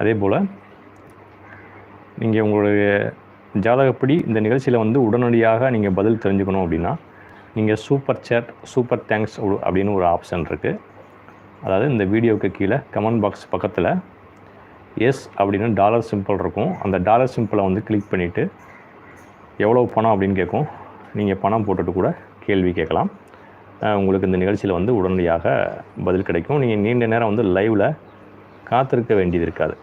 அதே போல் நீங்கள் உங்களுடைய ஜாதகப்படி இந்த நிகழ்ச்சியில் வந்து உடனடியாக நீங்கள் பதில் தெரிஞ்சுக்கணும் அப்படின்னா நீங்கள் சூப்பர் சேட் சூப்பர் தேங்க்ஸ் அப்படின்னு ஒரு ஆப்ஷன் இருக்குது அதாவது இந்த வீடியோவுக்கு கீழே கமெண்ட் பாக்ஸ் பக்கத்தில் எஸ் அப்படின்னு டாலர் சிம்பிள் இருக்கும். அந்த டாலர் சிம்பிளை வந்து கிளிக் பண்ணிவிட்டு எவ்வளோ பணம் அப்படின்னு கேட்கும். நீங்கள் பணம் போட்டுட்டு கூட கேள்வி கேட்கலாம். உங்களுக்கு இந்த நிகழ்ச்சியில் வந்து உடனடியாக பதில் கிடைக்கும். நீங்கள் நீண்ட நேரம் வந்து லைவில் காத்திருக்க வேண்டியது இருக்காது.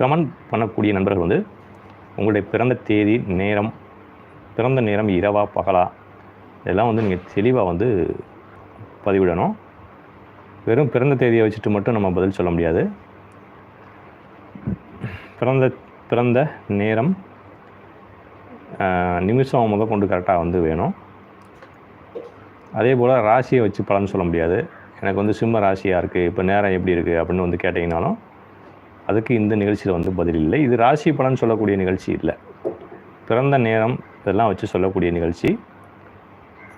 கமெண்ட் பண்ணக்கூடிய நண்பர்கள் வந்து உங்களுடைய பிறந்த தேதி நேரம் பிறந்த நேரம் இரவா பகலா இதெல்லாம் வந்து நீங்கள் தெளிவாக வந்து பதிவிடணும். வெறும் பிறந்த தேதியை வச்சுட்டு மட்டும் நம்ம பதில் சொல்ல முடியாது. பிறந்த பிறந்த நேரம் நிமிஷம் முத கொண்டு கரெக்டாக வந்து வேணும். அதே போல் ராசியை வச்சு பலன் சொல்ல முடியாது. எனக்கு வந்து சிம்ம ராசியாக இருக்குது இப்போ நேரம் எப்படி இருக்குது அப்படின்னு வந்து கேட்டிங்கனாலும் அதுக்கு இந்த நிகழ்ச்சியில் வந்து பதில் இல்லை. இது ராசி பலன் சொல்லக்கூடிய நிகழ்ச்சி இல்லை. பிறந்த நேரம் இதெல்லாம் வச்சு சொல்லக்கூடிய நிகழ்ச்சி.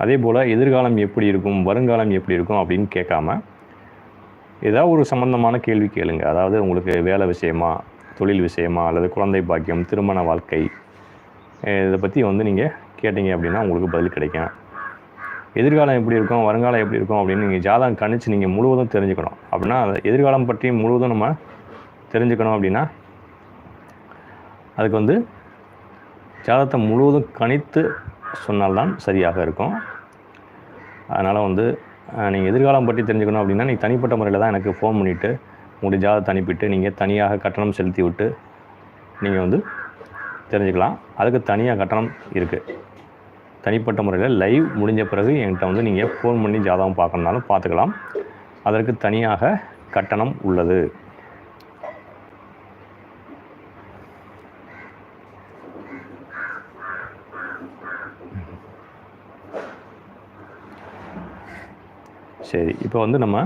அதே போல் எதிர்காலம் எப்படி இருக்கும் வருங்காலம் எப்படி இருக்கும் அப்படின்னு கேட்காம ஏதாவது ஒரு சம்பந்தமான கேள்வி கேளுங்க. அதாவது உங்களுக்கு வேலை விஷயமா தொழில் விஷயமா அல்லது குழந்தை பாக்கியம் திருமண வாழ்க்கை இதை பற்றி வந்து நீங்கள் கேட்டீங்க அப்படின்னா உங்களுக்கு பதில் கிடைக்கும். எதிர்காலம் எப்படி இருக்கும் வருங்காலம் எப்படி இருக்கும் அப்படின்னு நீங்கள் ஜாதகம் கணிச்சு நீங்கள் முழுவதும் தெரிஞ்சுக்கணும். அப்படின்னா எதிர்காலம் பற்றி முழுவதும் நம்ம தெரிஞ்சுக்கணும் அப்படின்னா அதுக்கு வந்து ஜாதகத்தை முழுவதும் கணித்து சொன்னால்தான் சரியாக இருக்கும். அதனால் வந்து நீங்கள் எதிர்காலம் பற்றி தெரிஞ்சுக்கணும் அப்படின்னா நீங்கள் தனிப்பட்ட முறையில் தான் எனக்கு ஃபோன் பண்ணிவிட்டு உங்களுடைய ஜாதகத்தை அனுப்பிட்டு நீங்கள் தனியாக கட்டணம் செலுத்தி விட்டு நீங்கள் வந்து தெரிஞ்சுக்கலாம். அதுக்கு தனியாக கட்டணம் இருக்குது தனிப்பட்ட முறையில் லைவ் முடிஞ்ச பிறகு என்கிட்ட வந்து நீங்கள் ஃபோன் பண்ணி ஜாதகம் பார்க்கணுனாலும் பார்த்துக்கலாம். அதற்கு தனியாக கட்டணம் உள்ளது. சரி இப்போ வந்து நம்ம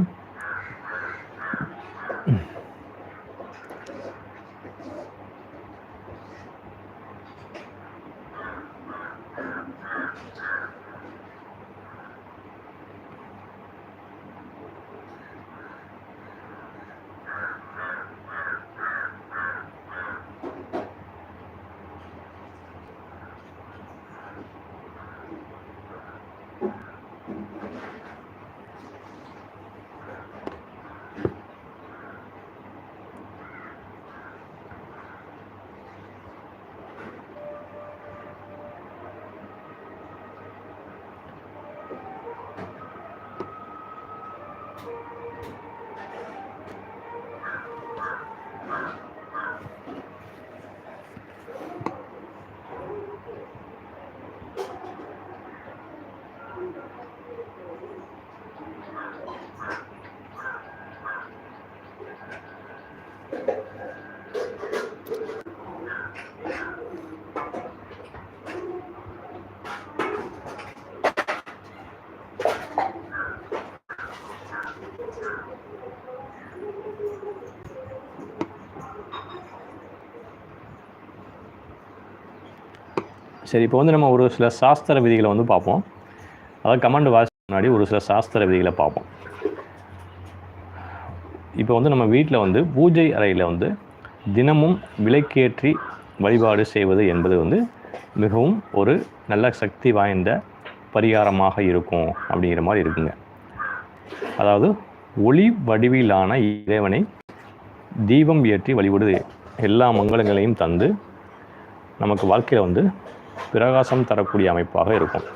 சரி இப்போ வந்து நம்ம ஒரு சில சாஸ்திர விதிகளை வந்து பார்ப்போம். அதாவது கமாண்ட் வாசி முன்னாடி ஒரு சில சாஸ்திர விதிகளை பார்ப்போம். இப்போ வந்து நம்ம வீட்டில் வந்து பூஜை அறையில் வந்து தினமும் விளக்கேற்றி வழிபாடு செய்வது என்பது வந்து மிகவும் ஒரு நல்ல சக்தி வாய்ந்த பரிகாரமாக இருக்கும் அப்படிங்கிற மாதிரி இருக்குங்க. அதாவது ஒளி வடிவிலான இறைவனை தீபம் ஏற்றி வழிபடுது எல்லா மங்களங்களையும் தந்து நமக்கு வாழ்க்கையில் வந்து பிரகாசம் தரக்கூடிய அமைப்பாக இருக்கும்.